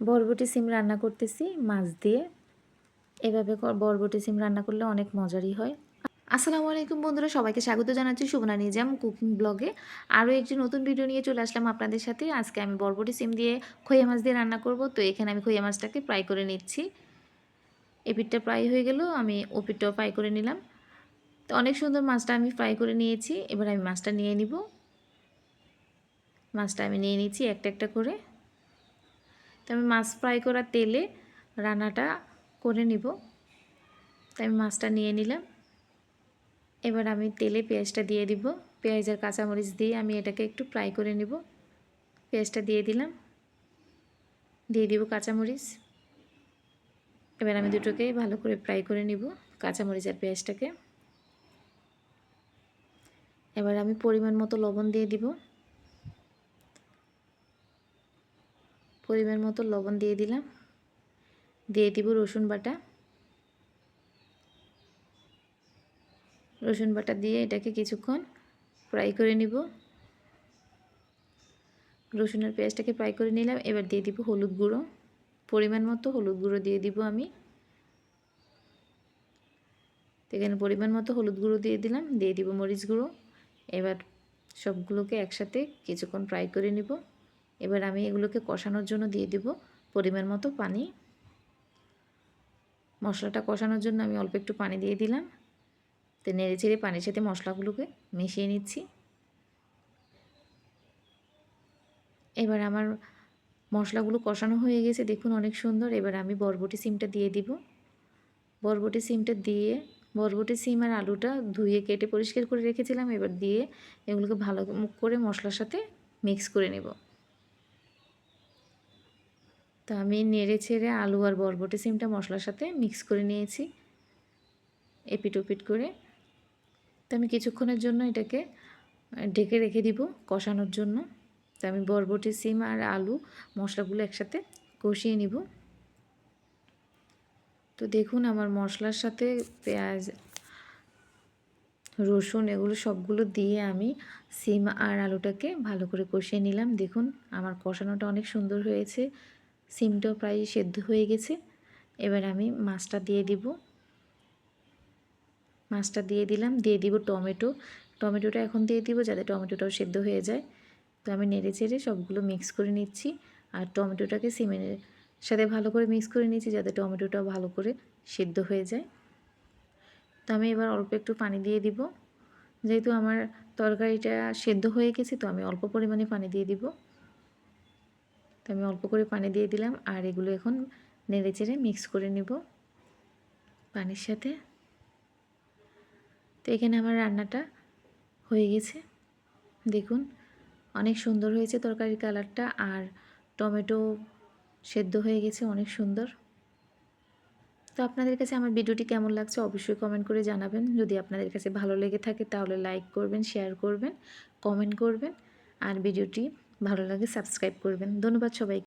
বরবটি সিম রান্না করতেছি, মাছ দিয়ে। এভাবে বরবটি সিম রান্না করলে অনেক মজারই হয়। আসসালামু আলাইকুম বন্ধুরা, সবাইকে স্বাগত জানাচ্ছি শুভনা নিজাম কুকিং ব্লগে। আরও একটি নতুন ভিডিও নিয়ে চলে আসলাম আপনাদের সাথে। আজকে আমি বরবটি সিম দিয়ে খইয়া মাছ দিয়ে রান্না করব। তো এখানে আমি খইয়া মাছটাকে ফ্রাই করে নিচ্ছি। এপিটটা ফ্রাই হয়ে গেল, আমি ওপিটটাও ফ্রাই করে নিলাম। তো অনেক সুন্দর মাছটা আমি ফ্রাই করে নিয়েছি। এবার আমি মাছটা নিয়ে নিব। মাছটা আমি নিয়ে নিচ্ছি একটা একটা করে। তো আমি মাছ ফ্রাই করা তেলে রান্নাটা করে নিব। তো আমি মাছটা নিয়ে নিলাম। এবার আমি তেলে পেঁয়াজটা দিয়ে দিব। পেঁয়াজ আর কাঁচামরিচ দিয়ে আমি এটাকে একটু ফ্রাই করে নিব। পেঁয়াজটা দিয়ে দিলাম। দিয়ে দিব কাঁচামরিচ। এবার আমি দুটোকে ভালো করে ফ্রাই করে নিব, কাঁচামরিচ আর পেঁয়াজটাকে। এবার আমি পরিমাণ মতো লবণ দিয়ে দিব। পরিমাণ মতো লবণ দিয়ে দিলাম। দিয়ে দিব রসুন বাটা। রসুন বাটা দিয়ে এটাকে কিছুক্ষণ ফ্রাই করে নিব। রসুনের পেঁয়াজটাকে ফ্রাই করে নিলাম। এবার দিয়ে দিব হলুদ গুঁড়ো। পরিমাণ মতো হলুদ গুঁড়ো দিয়ে দিব আমি। এখানে পরিমাণ মতো হলুদ গুঁড়ো দিয়ে দিলাম। দিয়ে দিব মরিচ গুঁড়ো। এবার সবগুলোকে একসাথে কিছুক্ষণ ফ্রাই করে নিব। এবার আমি এগুলোকে কষানোর জন্য দিয়ে দেব পরিমাণ মতো পানি। মশলাটা কষানোর জন্য আমি অল্প একটু পানি দিয়ে দিলাম। তো নেড়ে চেড়ে পানির সাথে মশলাগুলোকে মিশিয়ে নিচ্ছি। এবার আমার মশলাগুলো কষানো হয়ে গেছে, দেখুন অনেক সুন্দর। এবার আমি বরবটি সিমটা দিয়ে দিব। বরবটি সিমটা দিয়ে, বরবটি সিম আর আলুটা ধুয়ে কেটে পরিষ্কার করে রেখেছিলাম। এবার দিয়ে এগুলোকে ভালো করে মশলার সাথে মিক্স করে নেব। তো আমি নেড়ে ছেড়ে আলু আর বরবটি সিমটা মশলার সাথে মিক্স করে নিয়েছি, এপিট ওপিট করে। তো আমি কিছুক্ষণের জন্য এটাকে ঢেকে রেখে দিব কষানোর জন্য। তো আমি বরবটি সিম আর আলু মশলাগুলো একসাথে কষিয়ে নিব। তো দেখুন আমার মশলার সাথে পেঁয়াজ, রসুন এগুলো সবগুলো দিয়ে আমি সিম আর আলুটাকে ভালো করে কষিয়ে নিলাম। দেখুন আমার কষানোটা অনেক সুন্দর হয়েছে। সিমটাও প্রায় সেদ্ধ হয়ে গেছে। এবার আমি মাছটা দিয়ে দিব। মাছটা দিয়ে দিলাম, দিয়ে দিব টমেটো। টমেটোটা এখন দিয়ে দিব যাতে টমেটোটাও সেদ্ধ হয়ে যায়। তো আমি নেড়ে চেড়ে সবগুলো মিক্স করে নিচ্ছি। আর টমেটোটাকে সিমের সাথে ভালো করে মিক্স করে নিচ্ছি যাতে টমেটোটাও ভালো করে সেদ্ধ হয়ে যায়। তো আমি এবার অল্প একটু পানি দিয়ে দিব। যেহেতু আমার তরকারিটা সেদ্ধ হয়ে গেছে, তো আমি অল্প পরিমাণে পানি দিয়ে দিব। তো আমি অল্প করে পানি দিয়ে দিলাম আর এগুলো এখন নেড়ে চেড়ে মিক্স করে নিব পানির সাথে। তো এখানে আমার রান্নাটা হয়ে গেছে। দেখুন, অনেক সুন্দর হয়েছে তরকারির কালারটা আর টমেটো সেদ্ধ হয়ে গেছে অনেক সুন্দর। তো আপনাদের কাছে আমার ভিডিওটি কেমন লাগছে অবশ্যই কমেন্ট করে জানাবেন। যদি আপনাদের কাছে ভালো লেগে থাকে তাহলে লাইক করবেন শেয়ার করবেন কমেন্ট করবেন আর ভিডিওটি ভালো লাগে সাবস্ক্রাইব করবেন। ধন্যবাদ সবাই